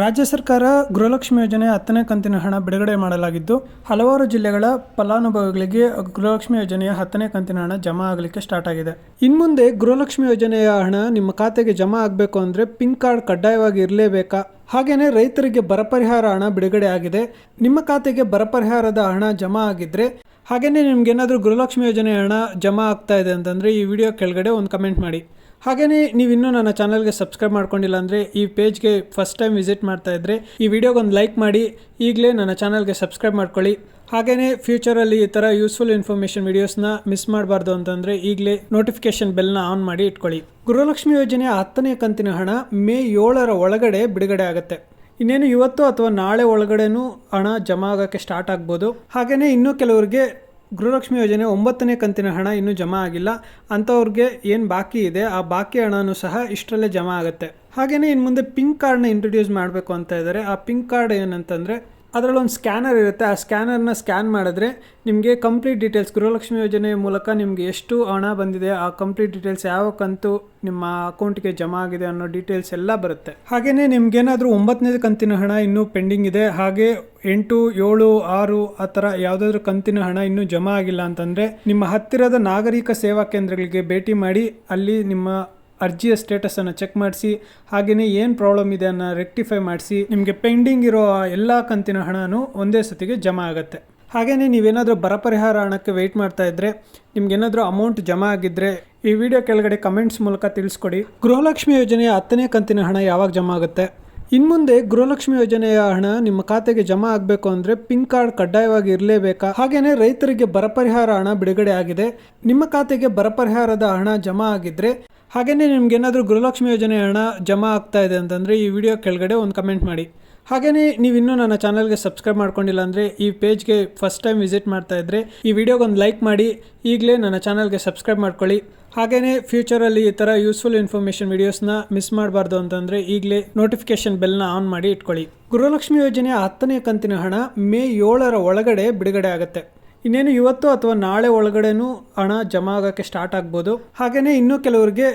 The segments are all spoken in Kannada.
ರಾಜ್ಯ ಸರ್ಕಾರ ಗೃಹಲಕ್ಷ್ಮಿ ಯೋಜನೆ ಹತ್ತನೇ ಕಂತಿನ ಹಣ ಬಿಡುಗಡೆ ಮಾಡಲಾಗಿದ್ದು, ಹಲವಾರು ಜಿಲ್ಲೆಗಳ ಫಲಾನುಭವಿಗಳಿಗೆ ಗೃಹಲಕ್ಷ್ಮಿ ಯೋಜನೆಯ ಹತ್ತನೇ ಕಂತಿನ ಹಣ ಜಮಾ ಆಗಲಿಕ್ಕೆ ಸ್ಟಾರ್ಟ್ ಆಗಿದೆ. ಇನ್ನು ಮುಂದೆ ಗೃಹಲಕ್ಷ್ಮಿ ಯೋಜನೆಯ ಹಣ ನಿಮ್ಮ ಖಾತೆಗೆ ಜಮಾ ಆಗಬೇಕು ಅಂದರೆ ಪಿನ್ ಕಾರ್ಡ್ ಕಡ್ಡಾಯವಾಗಿ ಇರಲೇಬೇಕಾ? ಹಾಗೆಯೇ ರೈತರಿಗೆ ಬರ ಪರಿಹಾರ ಹಣ ಬಿಡುಗಡೆ ಆಗಿದೆ. ನಿಮ್ಮ ಖಾತೆಗೆ ಬರ ಪರಿಹಾರದ ಹಣ ಜಮಾ ಆಗಿದ್ದರೆ ಹಾಗೆಯೇ ನಿಮ್ಗೇನಾದರೂ ಗೃಹಲಕ್ಷ್ಮಿ ಯೋಜನೆ ಹಣ ಜಮಾ ಆಗ್ತಾ ಇದೆ ಅಂತಂದರೆ ಈ ವಿಡಿಯೋ ಕೆಳಗಡೆ ಒಂದು ಕಮೆಂಟ್ ಮಾಡಿ. ಹಾಗೆಯೇ ನೀವು ಇನ್ನೂ ನನ್ನ ಚಾನಲ್ಗೆ ಸಬ್ಸ್ಕ್ರೈಬ್ ಮಾಡ್ಕೊಂಡಿಲ್ಲ ಅಂದರೆ ಈ ಪೇಜ್ಗೆ ಫಸ್ಟ್ ಟೈಮ್ ವಿಸಿಟ್ ಮಾಡ್ತಾ ಇದ್ದರೆ ಈ ವಿಡಿಯೋಗೊಂದು ಲೈಕ್ ಮಾಡಿ, ಈಗಲೇ ನನ್ನ ಚಾನಲ್ಗೆ ಸಬ್ಸ್ಕ್ರೈಬ್ ಮಾಡ್ಕೊಳ್ಳಿ. ಹಾಗೆಯೇ ಫ್ಯೂಚರಲ್ಲಿ ಈ ಥರ ಯೂಸ್ಫುಲ್ ಇನ್ಫಾರ್ಮೇಷನ್ ವೀಡಿಯೋಸ್ನ ಮಿಸ್ ಮಾಡಬಾರ್ದು ಅಂತಂದರೆ ಈಗಲೇ ನೋಟಿಫಿಕೇಷನ್ ಬೆಲ್ನ ಆನ್ ಮಾಡಿ ಇಟ್ಕೊಳ್ಳಿ. ಗೃಹಲಕ್ಷ್ಮಿ ಯೋಜನೆಯ ಹತ್ತನೇ ಕಂತಿನ ಹಣ ಮೇ ಏಳರ ಒಳಗಡೆ ಬಿಡುಗಡೆ ಆಗುತ್ತೆ. ಇನ್ನೇನು ಇವತ್ತು ಅಥವಾ ನಾಳೆ ಒಳಗಡೆನೂ ಹಣ ಜಮಾ ಆಗೋಕ್ಕೆ ಸ್ಟಾರ್ಟ್ ಆಗ್ಬೋದು. ಹಾಗೆಯೇ ಇನ್ನೂ ಕೆಲವರಿಗೆ ಗೃಹಲಕ್ಷ್ಮಿ ಯೋಜನೆ ಒಂಬತ್ತನೇ ಕಂತಿನ ಹಣ ಇನ್ನೂ ಜಮಾ ಆಗಿಲ್ಲ. ಅಂಥವ್ರಿಗೆ ಏನು ಬಾಕಿ ಇದೆ, ಆ ಬಾಕಿ ಹಣನೂ ಸಹ ಇಷ್ಟರಲ್ಲೇ ಜಮಾ ಆಗುತ್ತೆ. ಹಾಗೆಯೇ ಇನ್ನು ಮುಂದೆ ಪಿಂಕ್ ಕಾರ್ಡ್ನ ಇಂಟ್ರೊಡ್ಯೂಸ್ ಮಾಡಬೇಕು ಅಂತ ಇದ್ದಾರೆ ಆ ಪಿಂಕ್ ಕಾರ್ಡ್ ಏನಂತಂದರೆ ಅದರಲ್ಲಿ ಒಂದು ಸ್ಕ್ಯಾನರ್ ಇರುತ್ತೆ. ಆ ಸ್ಕ್ಯಾನರ್ನ ಸ್ಕ್ಯಾನ್ ಮಾಡಿದ್ರೆ ನಿಮಗೆ ಕಂಪ್ಲೀಟ್ ಡೀಟೇಲ್ಸ್ ಗೃಹಲಕ್ಷ್ಮಿ ಯೋಜನೆ ಮೂಲಕ ನಿಮಗೆ ಎಷ್ಟು ಹಣ ಬಂದಿದೆ, ಆ ಕಂಪ್ಲೀಟ್ ಡೀಟೇಲ್ಸ್ ಯಾವ ಕಂತು ನಿಮ್ಮ ಅಕೌಂಟ್ಗೆ ಜಮಾ ಆಗಿದೆ ಅನ್ನೋ ಡೀಟೇಲ್ಸ್ ಎಲ್ಲ ಬರುತ್ತೆ. ಹಾಗೆಯೇ ನಿಮ್ಗೇನಾದರೂ ಒಂಬತ್ತನೇ ಕಂತಿನ ಹಣ ಇನ್ನೂ ಪೆಂಡಿಂಗ್ ಇದೆ. ಹಾಗೆ ಎಂಟು, ಏಳು, ಆರು ಆ ಥರ ಯಾವುದಾದ್ರೂ ಕಂತಿನ ಹಣ ಇನ್ನೂ ಜಮಾ ಆಗಿಲ್ಲ ಅಂತಂದರೆ ನಿಮ್ಮ ಹತ್ತಿರದ ನಾಗರಿಕ ಸೇವಾ ಕೇಂದ್ರಗಳಿಗೆ ಭೇಟಿ ಮಾಡಿ, ಅಲ್ಲಿ ನಿಮ್ಮ ಅರ್ಜಿಯ ಸ್ಟೇಟಸನ್ನು ಚೆಕ್ ಮಾಡಿಸಿ ಹಾಗೆಯೇ ಏನು ಪ್ರಾಬ್ಲಮ್ ಇದೆ ಅನ್ನೋ ರೆಕ್ಟಿಫೈ ಮಾಡಿಸಿ, ನಿಮಗೆ ಪೆಂಡಿಂಗ್ ಇರೋ ಎಲ್ಲ ಕಂತಿನ ಹಣನೂ ಒಂದೇ ಸತಿಗೆ ಜಮಾ ಆಗುತ್ತೆ. ಹಾಗೆಯೇ ನೀವೇನಾದರೂ ಬರ ಪರಿಹಾರ ಹಣಕ್ಕೆ ವೆಯ್ಟ್ ಮಾಡ್ತಾ ಇದ್ದರೆ ನಿಮ್ಗೇನಾದರೂ ಅಮೌಂಟ್ ಜಮಾ ಆಗಿದ್ದರೆ ಈ ವಿಡಿಯೋ ಕೆಳಗಡೆ ಕಮೆಂಟ್ಸ್ ಮೂಲಕ ತಿಳಿಸ್ಕೊಡಿ. ಗೃಹಲಕ್ಷ್ಮಿ ಯೋಜನೆಯ ಹತ್ತನೇ ಕಂತಿನ ಹಣ ಯಾವಾಗ ಜಮಾ ಆಗುತ್ತೆ? ಇನ್ನು ಮುಂದೆ ಗೃಹಲಕ್ಷ್ಮಿ ಯೋಜನೆಯ ಹಣ ನಿಮ್ಮ ಖಾತೆಗೆ ಜಮಾ ಆಗಬೇಕು ಅಂದರೆ ಪಿನ್ ಕಾರ್ಡ್ ಕಡ್ಡಾಯವಾಗಿ ಇರಲೇಬೇಕಾ? ಹಾಗೆಯೇ ರೈತರಿಗೆ ಬರ ಪರಿಹಾರ ಹಣ ಬಿಡುಗಡೆ ಆಗಿದೆ. ನಿಮ್ಮ ಖಾತೆಗೆ ಬರ ಪರಿಹಾರದ ಹಣ ಜಮಾ ಆಗಿದ್ದರೆ ಹಾಗೆಯೇ ನಿಮ್ಗೇನಾದರೂ ಗೃಹಲಕ್ಷ್ಮಿ ಯೋಜನೆ ಹಣ ಜಮಾ ಆಗ್ತಾ ಇದೆ ಅಂತಂದರೆ ಈ ವಿಡಿಯೋ ಕೆಳಗಡೆ ಒಂದು ಕಮೆಂಟ್ ಮಾಡಿ. ಹಾಗೆಯೇ ನೀವು ಇನ್ನೂ ನನ್ನ ಚಾನಲ್ಗೆ ಸಬ್ಸ್ಕ್ರೈಬ್ ಮಾಡ್ಕೊಂಡಿಲ್ಲ ಅಂದರೆ ಈ ಪೇಜ್ಗೆ ಫಸ್ಟ್ ಟೈಮ್ ವಿಸಿಟ್ ಮಾಡ್ತಾ ಇದ್ದರೆ ಈ ವಿಡಿಯೋಗೆ ಒಂದು ಲೈಕ್ ಮಾಡಿ, ಈಗಲೇ ನನ್ನ ಚಾನಲ್ಗೆ ಸಬ್ಸ್ಕ್ರೈಬ್ ಮಾಡ್ಕೊಳ್ಳಿ. ಹಾಗೆಯೇ ಫ್ಯೂಚರಲ್ಲಿ ಈ ಥರ ಯೂಸ್ಫುಲ್ ಇನ್ಫಾರ್ಮೇಷನ್ ವೀಡಿಯೋಸ್ನ ಮಿಸ್ ಮಾಡಬಾರ್ದು ಅಂತಂದರೆ ಈಗಲೇ ನೋಟಿಫಿಕೇಷನ್ ಬೆಲ್ನ ಆನ್ ಮಾಡಿ ಇಟ್ಕೊಳ್ಳಿ. ಗೃಹಲಕ್ಷ್ಮಿ ಯೋಜನೆಯ ಹತ್ತನೇ ಕಂತಿನ ಹಣ ಮೇ ಏಳರ ಒಳಗಡೆ ಬಿಡುಗಡೆ ಆಗುತ್ತೆ. ಇನ್ನೇನು ಇವತ್ತು ಅಥವಾ ನಾಳೆ ಒಳಗಡೆನೂ ಹಣ ಜಮಾ ಆಗೋಕ್ಕೆ ಸ್ಟಾರ್ಟ್ ಆಗ್ಬೋದು. ಹಾಗೆಯೇ ಇನ್ನೂ ಕೆಲವರಿಗೆ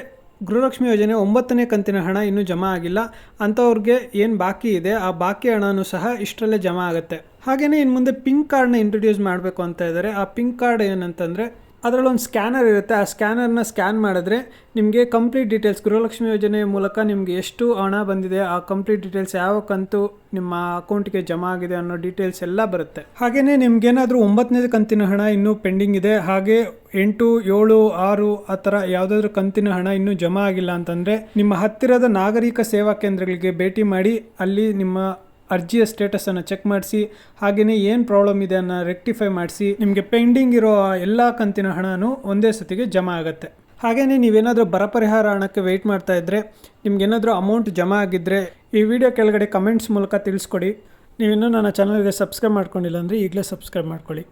ಗೃಹಲಕ್ಷ್ಮಿ ಯೋಜನೆ ಒಂಬತ್ತನೇ ಕಂತಿನ ಹಣ ಇನ್ನೂ ಜಮಾ ಆಗಿಲ್ಲ. ಅಂಥವ್ರಿಗೆ ಏನು ಬಾಕಿ ಇದೆ, ಆ ಬಾಕಿ ಹಣನೂ ಸಹ ಇಷ್ಟರಲ್ಲೇ ಜಮಾ ಆಗುತ್ತೆ. ಹಾಗೆಯೇ ಇನ್ನು ಮುಂದೆ ಪಿಂಕ್ ಕಾರ್ಡ್ನ ಇಂಟ್ರೊಡ್ಯೂಸ್ ಮಾಡಬೇಕು ಅಂತ ಇದ್ದಾರೆ ಆ ಪಿಂಕ್ ಕಾರ್ಡ್ ಏನಂತಂದರೆ ಅದರಲ್ಲಿ ಒಂದು ಸ್ಕ್ಯಾನರ್ ಇರುತ್ತೆ. ಆ ಸ್ಕ್ಯಾನರ್ನ ಸ್ಕ್ಯಾನ್ ಮಾಡಿದ್ರೆ ನಿಮಗೆ ಕಂಪ್ಲೀಟ್ ಡೀಟೇಲ್ಸ್ ಗೃಹಲಕ್ಷ್ಮಿ ಯೋಜನೆ ಮೂಲಕ ನಿಮಗೆ ಎಷ್ಟು ಹಣ ಬಂದಿದೆ, ಆ ಕಂಪ್ಲೀಟ್ ಡೀಟೇಲ್ಸ್ ಯಾವ ಕಂತು ನಿಮ್ಮ ಅಕೌಂಟ್ಗೆ ಜಮಾ ಆಗಿದೆ ಅನ್ನೋ ಡೀಟೇಲ್ಸ್ ಎಲ್ಲ ಬರುತ್ತೆ. ಹಾಗೆಯೇ ನಿಮ್ಗೇನಾದರೂ ಒಂಬತ್ತನೇ ಕಂತಿನ ಹಣ ಇನ್ನೂ ಪೆಂಡಿಂಗ್ ಇದೆ. ಹಾಗೆ ಎಂಟು, ಏಳು, ಆರು ಆ ಥರ ಯಾವುದಾದ್ರೂ ಕಂತಿನ ಹಣ ಇನ್ನೂ ಜಮಾ ಆಗಿಲ್ಲ ಅಂತಂದರೆ ನಿಮ್ಮ ಹತ್ತಿರದ ನಾಗರಿಕ ಸೇವಾ ಕೇಂದ್ರಗಳಿಗೆ ಭೇಟಿ ಮಾಡಿ ಅಲ್ಲಿ ನಿಮ್ಮ ಅರ್ಜಿಯ ಸ್ಟೇಟಸನ್ನು ಚೆಕ್ ಮಾಡಿಸಿ ಹಾಗೆಯೇ ಏನು ಪ್ರಾಬ್ಲಮ್ ಇದೆ ಅನ್ನೋ ರೆಕ್ಟಿಫೈ ಮಾಡಿಸಿ, ನಿಮಗೆ ಪೆಂಡಿಂಗ್ ಇರೋ ಎಲ್ಲ ಕಂತಿನ ಹಣನೂ ಒಂದೇ ಸತಿಗೆ ಜಮಾ ಆಗುತ್ತೆ. ಹಾಗೆಯೇ ನೀವೇನಾದರೂ ಬರ ಪರಿಹಾರ ಹಣಕ್ಕೆ ವೆಯ್ಟ್ ಮಾಡ್ತಾ ಇದ್ದರೆ ನಿಮ್ಗೇನಾದರೂ ಅಮೌಂಟ್ ಜಮಾ ಆಗಿದ್ದರೆ ಈ ವಿಡಿಯೋ ಕೆಳಗಡೆ ಕಮೆಂಟ್ಸ್ ಮೂಲಕ ತಿಳಿಸ್ಕೊಡಿ. ನೀವಿನ್ನೂ ನನ್ನ ಚಾನಲ್ಗೆ ಸಬ್ಸ್ಕ್ರೈಬ್ ಮಾಡ್ಕೊಂಡಿಲ್ಲ ಅಂದರೆ ಈಗಲೇ ಸಬ್ಸ್ಕ್ರೈಬ್ ಮಾಡ್ಕೊಳ್ಳಿ.